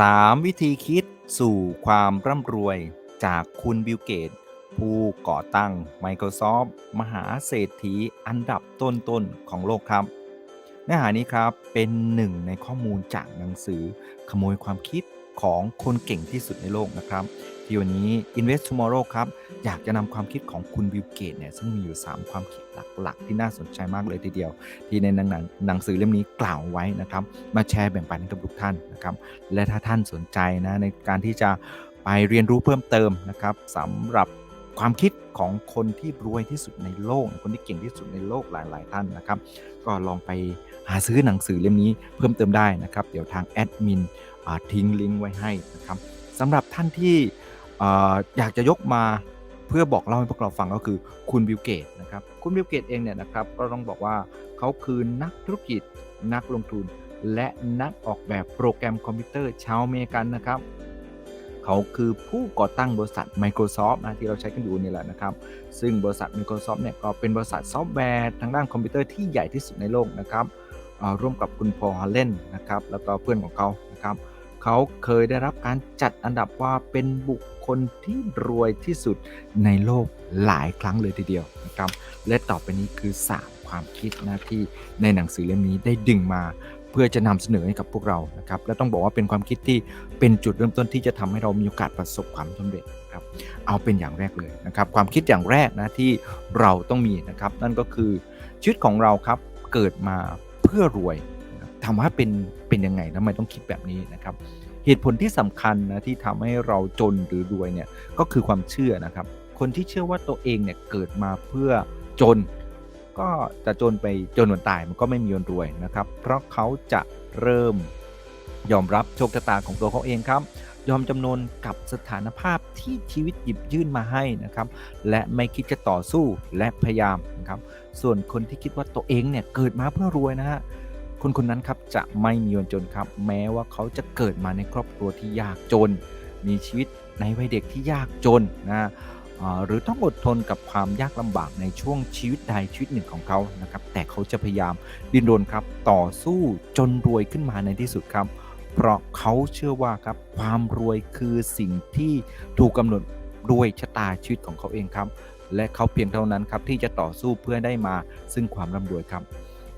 3 วิธีคิดสู่ความร่ำรวยจากคุณบิลเกต ผู้ก่อตั้ง Microsoft มหาเศรษฐีอันดับต้นๆของโลกครับเนื้อหานี้ครับเป็นหนึ่งในข้อมูลจากหนังสือขโมยความคิดของคนเก่งที่สุดในโลกนะครับ ที่วันนี้ Invest Tomorrow ครับ อยากจะนำความคิดของคุณบิลเกตเนี่ยซึ่งมีอยู่ 3 ความคิดหลักๆ ที่น่าสนใจมากเลยทีเดียว ที่ในหนังหนังสือเล่มนี้กล่าวไว้นะครับ มาแชร์แบ่งปันให้กับทุกท่านนะครับและถ้าท่านสนใจนะในการที่จะไปเรียนรู้เพิ่มเติมนะครับสำหรับความคิดของคนที่รวยที่สุดในโลก คนที่เก่งที่สุดในโลกหลาย ๆ ท่านนะครับ ก็ลองไปหาซื้อหนังสือเล่มนี้เพิ่มเติมได้นะครับ เดี๋ยวทางแอดมินทิ้งลิงก์ไว้ให้นะครับสำหรับท่านที่ ออยากจะยกมาเพื่อบอกเล่าให้พวกเราฟังก็คือคุณบิลเกตนะครับคุณบิลเกตเองเนี่ยนะครับก็ต้องบอกว่าเขาคือนักธุรกิจนักลงทุน และนักออกแบบโปรแกรมคอมพิวเตอร์ชาวอเมริกันนะครับเขาคือผู้ก่อตั้งบริษัท Microsoft นะที่เราใช้กันอยู่นี่แหละนะครับ ซึ่งบริษัท Microsoft เนี่ยก็เป็นบริษัทซอฟต์แวร์ทางด้านคอมพิวเตอร์ที่ใหญ่ที่สุดในโลกนะครับร่วมกับคุณพอลฮาเลนนะครับแล้วก็เพื่อนของเขานะครับ เขาเคยได้รับการจัดอันดับว่าเป็นบุคคลที่รวยที่สุดในโลกหลายครั้งเลยทีเดียวนะครับ และต่อไปนี้คือ 3 ความคิดนะที่ในหนังสือเล่มนี้ได้ดึงมาเพื่อจะนำเสนอให้กับพวกเรานะครับ และต้องบอกว่าเป็นความคิดที่เป็นจุดเริ่มต้นที่จะทำให้เรามีโอกาสประสบความสำเร็จครับเอาเป็นอย่างแรกเลยนะครับ ความคิดอย่างแรกนะที่เราต้องมีนะครับ นั่นก็คือชีวิตของเราครับเกิดมาเพื่อรวย ถามว่าเป็นเป็นยังไงทำไมต้องคิดแบบนี้นะครับ เหตุผลที่สำคัญนะที่ทำให้เราจนหรือรวยเนี่ยก็คือความเชื่อนะครับ คนที่เชื่อว่าตัวเองเนี่ยเกิดมาเพื่อจน ก็จะจนไปจนวันตายมันก็ไม่มีวันรวยนะครับ เพราะเขาจะเริ่มยอมรับโชคชะตาของตัวเขาเองครับ ยอมจำนนกับสถานภาพที่ชีวิตหยิบยื่นมาให้นะครับ และไม่คิดจะต่อสู้และพยายามนะครับ ส่วนคนที่คิดว่าตัวเองเนี่ยเกิดมาเพื่อรวยนะฮะ คนคนนั้นครับจะไม่มีวันจนครับ แม้ว่าเขาจะเกิดมาในครอบครัวที่ยากจน มีชีวิตในวัยเด็กที่ยากจนนะหรือต้องอดทนกับความยากลำบากในช่วงชีวิตใดชีวิตหนึ่งของเขานะครับ แต่เขาจะพยายามดิ้นรนครับ ต่อสู้จนรวยขึ้นมาในที่สุดครับ เพราะเขาเชื่อว่าครับความรวยคือสิ่งที่ถูกกำหนดด้วยชะตาชีวิตของเขาเองครับ และเขาเพียงเท่านั้นครับที่จะต่อสู้เพื่อได้มาซึ่งความร่ำรวยครับ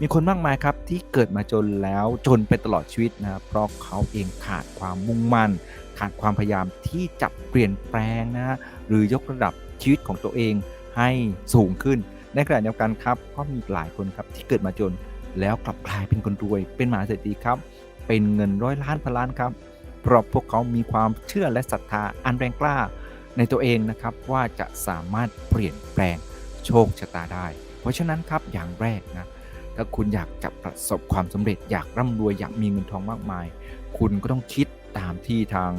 มีคนมากมายครับที่เกิดมาจนแล้วจนไปตลอดชีวิตนะครับเพราะเขาเองขาดความมุ่งมั่น ขาดความพยายามที่จะเปลี่ยนแปลงนะหรือยกระดับชีวิตของตัวเองให้สูงขึ้น ในขณะเดียวกันครับก็มีหลายคนครับที่เกิดมาจนแล้วกลับกลายเป็นคนรวย เป็นมหาเศรษฐีครับ เป็นเงินร้อยล้านพันล้านครับเพราะพวกเขามีความเชื่อและศรัทธาอันแรงกล้าในตัวเองนะครับว่าจะสามารถเปลี่ยนแปลงโชคชะตาได้ เพราะฉะนั้นครับอย่างแรกนะ ถ้าคุณอยากจะประสบความสำเร็จอยากร่ำรวยอยากมีเงินทองมากมาย คุณก็ต้องคิดตามที่ทาง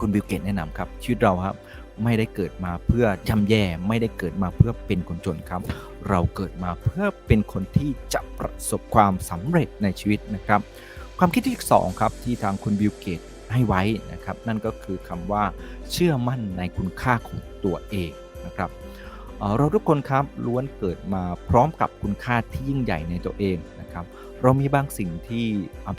คุณบิลเกตแนะนำครับชีวิตเราครับไม่ได้เกิดมาเพื่อย่ำแย่ไม่ได้เกิดมาเพื่อเป็นคนจนครับ เราเกิดมาเพื่อเป็นคนที่จะประสบความสำเร็จในชีวิตนะครับ ความคิดที่สองครับที่ทางคุณบิลเกตให้ไว้นะครับ นั่นก็คือคำว่าเชื่อมั่นในคุณค่าของตัวเองนะครับ เราทุกคนครับล้วนเกิดมาพร้อมกับคุณค่าที่ยิ่งใหญ่ในตัวเองนะครับ เรามีบางสิ่งที่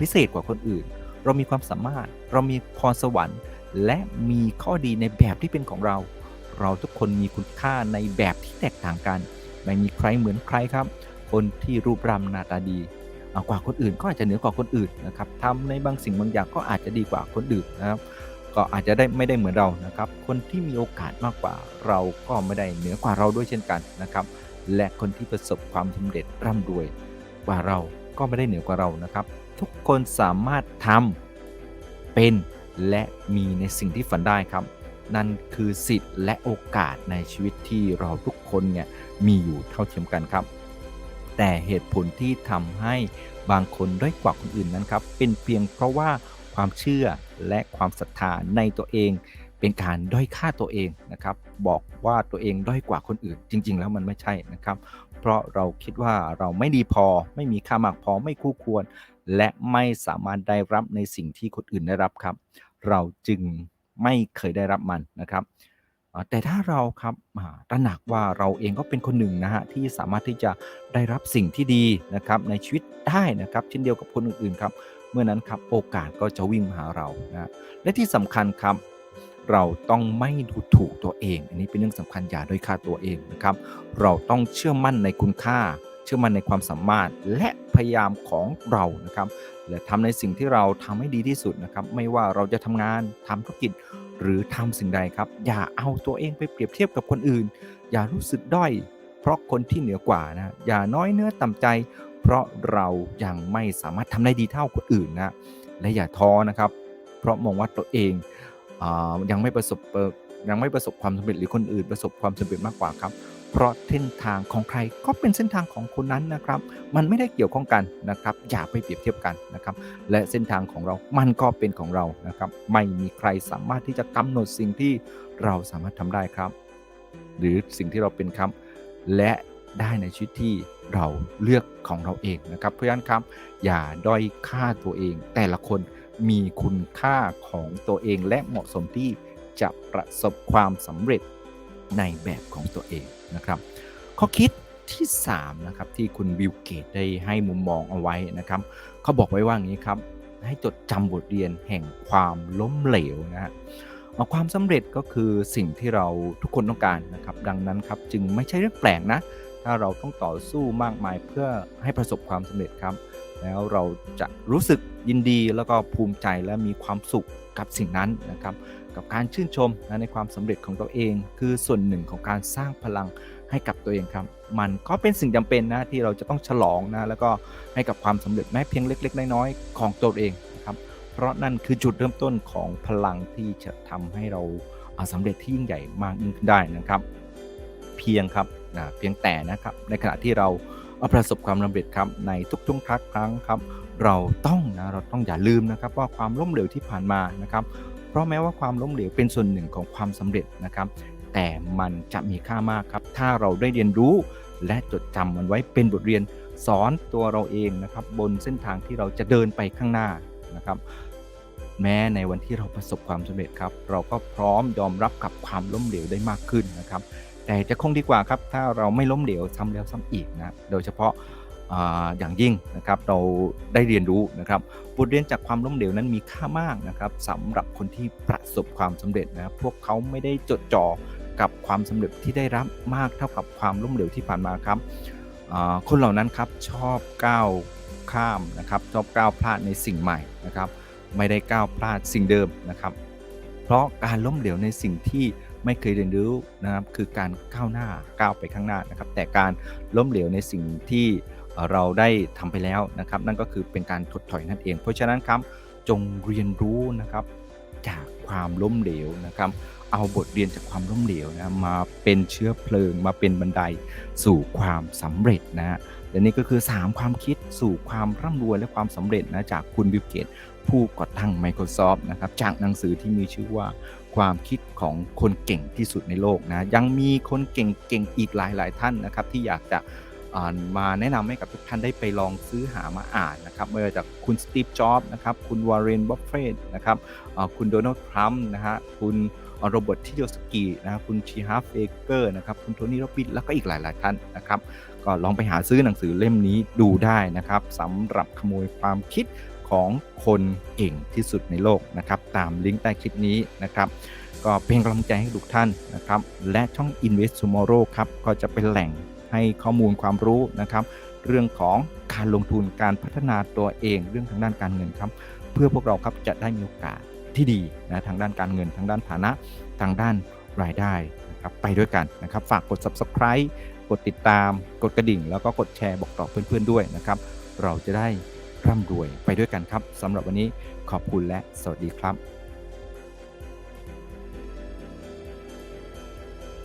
พิเศษกว่าคนอื่น เรามีความสามารถ เรามีพรสวรรค์ และมีข้อดีในแบบที่เป็นของเรา เราทุกคนมีคุณค่าในแบบที่แตกต่างกัน ไม่มีใครเหมือนใครครับ คนที่รูปร่างหน้าตาดีกว่าคนอื่นก็อาจจะเหนือกว่าคนอื่นนะครับทำในบางสิ่งบางอย่างก็อาจจะดีกว่าคนอื่นนะครับ ก็อาจจะได้ไม่ได้เหมือนเรานะครับ คนที่มีโอกาสมากกว่าเราก็ไม่ได้เหนือกว่าเราด้วยเช่นกันนะครับ และคนที่ประสบความสำเร็จร่ำรวยกว่าเราก็ไม่ได้เหนือกว่าเรานะครับ ทุกคนสามารถทำเป็นและมีในสิ่งที่ฝันได้ครับ นั่นคือสิทธิ์และโอกาสในชีวิตที่เราทุกคนเนี่ยมีอยู่เท่าเทียมกันครับ แต่เหตุผลที่ทำให้บางคนด้อยกว่าคนอื่นนั้นครับ เป็นเพียงเพราะว่าความเชื่อ และความศรัทธาในตัวเอง เป็นการด้อยค่าตัวเองนะครับ บอกว่าตัวเองด้อยกว่าคนอื่น จริง ๆ แล้วมันไม่ใช่นะครับ เพราะเราคิดว่าเราไม่ดีพอ ไม่มีค่ามากพอไม่คู่ควร และไม่สามารถได้รับในสิ่งที่คนอื่นได้รับครับ เราจึงไม่เคยได้รับมันนะครับแต่ถ้าเราครับตระหนักว่าเราเองก็เป็นคนหนึ่งนะฮะที่สามารถที่จะได้รับสิ่งที่ดีนะครับในชีวิตได้นะครับ เช่นเดียวกับคนอื่นๆครับ เมื่อนั้นครับโอกาสก็จะวิ่งมาหาเรานะและที่สำคัญครับเราต้องไม่ดูถูกตัวเอง อันนี้เป็นเรื่องสำคัญอย่าด้อยค่าตัวเองนะครับ เราต้องเชื่อมั่นในคุณค่า เชื่อมั่นในความสามารถและพยายามของเรานะครับ และทำในสิ่งที่เราทำให้ดีที่สุดนะครับ ไม่ว่าเราจะทำงานทำธุรกิจหรือทำสิ่งใดครับ อย่าเอาตัวเองไปเปรียบเทียบกับคนอื่น อย่ารู้สึกด้อย เพราะคนที่เหนือกว่านะ อย่าน้อยเนื้อต่ำใจ ราะเรายังไม่สามารถทำได้ดีเท่าคนอื่นนะและอย่าท้อนะครับ เพราะมองว่าตัวเองอยังไม่ประสบยังไม่ประสบความสำเร็จหรือคนอื่นประสบความสำเร็จมากกว่าครับ เพราะเส้นทางของใครก็เป็นเส้นทางของคนนั้นนะครับ มันไม่ได้เกี่ยวข้องกันนะครับ อย่าไปเปรียบเทียบกันนะครับ และเส้นทางของเรา มันก็เป็นของเรานะครับ ไม่มีใครสามารถที่จะกำหนดสิ่งที่เราสามารถทำได้ครับ หรือสิ่งที่เราเป็นครับ และได้ในชีวิตที่ เราเลือกของเราเองนะครับ เพราะฉะนั้นครับ อย่าด้อยค่าตัวเอง แต่ละคนมีคุณค่าของตัวเองและเหมาะสมที่จะประสบความสำเร็จในแบบของตัวเองนะครับ ข้อคิดที่ 3 นะครับ ที่คุณบิลเกตได้ให้มุมมองเอาไว้นะครับ เขาบอกไว้ว่าอย่างนี้ครับ ให้จดจำบทเรียนแห่งความล้มเหลวนะฮะความสำเร็จก็คือสิ่งที่เราทุกคนต้องการนะครับ ดังนั้นครับจึงไม่ใช่เรื่องแปลกนะ ถ้าเราต้องต่อสู้มากมายเพื่อให้ประสบความสำเร็จครับ แล้วเราจะรู้สึกยินดีแล้วก็ภูมิใจและมีความสุขกับสิ่งนั้นนะครับ กับการชื่นชมในความสำเร็จของตัวเอง คือส่วนหนึ่งของการสร้างพลังให้กับตัวเองครับ มันก็เป็นสิ่งจำเป็นนะที่เราจะต้องฉลองนะแล้วก็ให้กับความสำเร็จแม้เพียงเล็ก ๆ น้อยๆของตัวเองนะครับ เพราะนั่นคือจุดเริ่มต้นของพลังที่จะทำให้เราอ่าสำเร็จที่ยิ่งใหญ่มากยิ่งขึ้นได้นะครับ เพียงครับ นะเพียงแต่นะครับในขณะที่เราประสบความสำเร็จครับในทุกๆครั้งครั้งครับ เราต้องนะเราต้องอย่าลืมนะครับว่าความล้มเหลวที่ผ่านมานะครับ เพราะแม้ว่าความล้มเหลวเป็นส่วนหนึ่งของความสำเร็จนะครับ แต่มันจะมีค่ามากครับ ถ้าเราได้เรียนรู้และจดจำมันไว้เป็นบทเรียนสอนตัวเราเองนะครับ บนเส้นทางที่เราจะเดินไปข้างหน้านะครับ แม้ในวันที่เราประสบความสำเร็จครับ เราก็พร้อมยอมรับกับความล้มเหลวได้มากขึ้นนะครับ แต่จะคงดีกว่าครับ ถ้าเราไม่ล้มเหลวซ้ำแล้วซ้ำอีกนะ โดยเฉพาะอย่างยิ่งนะครับเราได้เรียนรู้นะครับบทเรียนจากความล้มเหลวนั้นมีค่ามากนะครับสำหรับคนที่ประสบความสำเร็จนะพวกเขาไม่ได้จดจ่อกับความสำเร็จที่ได้รับมากเท่ากับความล้มเหลวที่ผ่านมาครับคนเหล่านั้นครับชอบก้าวข้ามนะครับชอบก้าวพลาดในสิ่งใหม่นะครับ ไม่ได้ก้าวพลาดสิ่งเดิมนะครับ เพราะการล้มเหลวในสิ่งที่ ไม่เคยเรียนรู้นะครับคือการก้าวหน้าก้าวไปข้างหน้านะครับ แต่การล้มเหลวในสิ่งที่เราได้ทำไปแล้วนะครับ นั่นก็คือเป็นการถดถอยนั่นเอง เพราะฉะนั้นครับจงเรียนรู้นะครับจากความล้มเหลวนะครับ เอาบทเรียนจากความล้มเหลวนะมาเป็นเชื้อเพลิง มาเป็นบันไดสู่ความสำเร็จนะฮะและนี่ก็คือ 3 ความคิดสู่ความร่ำรวยและความสำเร็จนะจากคุณบิลเกตผู้ก่อตั้ง Microsoft นะครับจากหนังสือที่มีชื่อว่า ความคิดของคนเก่งที่สุดในโลกนะยังมีคนเก่งๆอีกหลายๆท่านนะครับที่อยากจะมาแนะนำให้กับทุกท่านได้ไปลองซื้อหามาอ่านนะครับไม่ว่าจากคุณสตีฟจ็อบนะครับคุณวอร์เรนบัฟเฟตนะครับคุณโดนัลด์ทรัมป์นะฮะคุณโรเบิร์ตทิโยสกีนะค,คุณชีฮาร์ฟเฟเกอร์นะครับคุณโทนี่โรบินแล้วก็อีกหลาย ๆ ท่านนะครับ ก็ลองไปหาซื้อหนังสือเล่มนี้ดูได้นะครับสำหรับขโมยความคิด ของคนเก่งที่สุดในโลกนะครับตามลิงก์ใต้คลิปนี้นะครับก็เป็นกำลังใจให้ทุกท่านนะครับและช่อง Invest Tomorrow ครับก็จะเป็นแหล่งให้ข้อมูลความรู้นะครับ เรื่องของการลงทุนการพัฒนาตัวเองเรื่องทางด้านการเงินครับเพื่อพวกเราครับจะได้มีโอกาสที่ดีนะทางด้านการเงินทางด้านฐานะทางด้านรายได้นะครับไปด้วยกันนะครับ ฝากกด Subscribe กดติดตาม กดกระดิ่ง แล้วก็กดแชร์บอกต่อเพื่อนๆด้วยนะครับ เราจะได้ ร่ำรวยไปด้วยกันครับสำหรับวันนี้ขอบคุณและสวัสดีครับ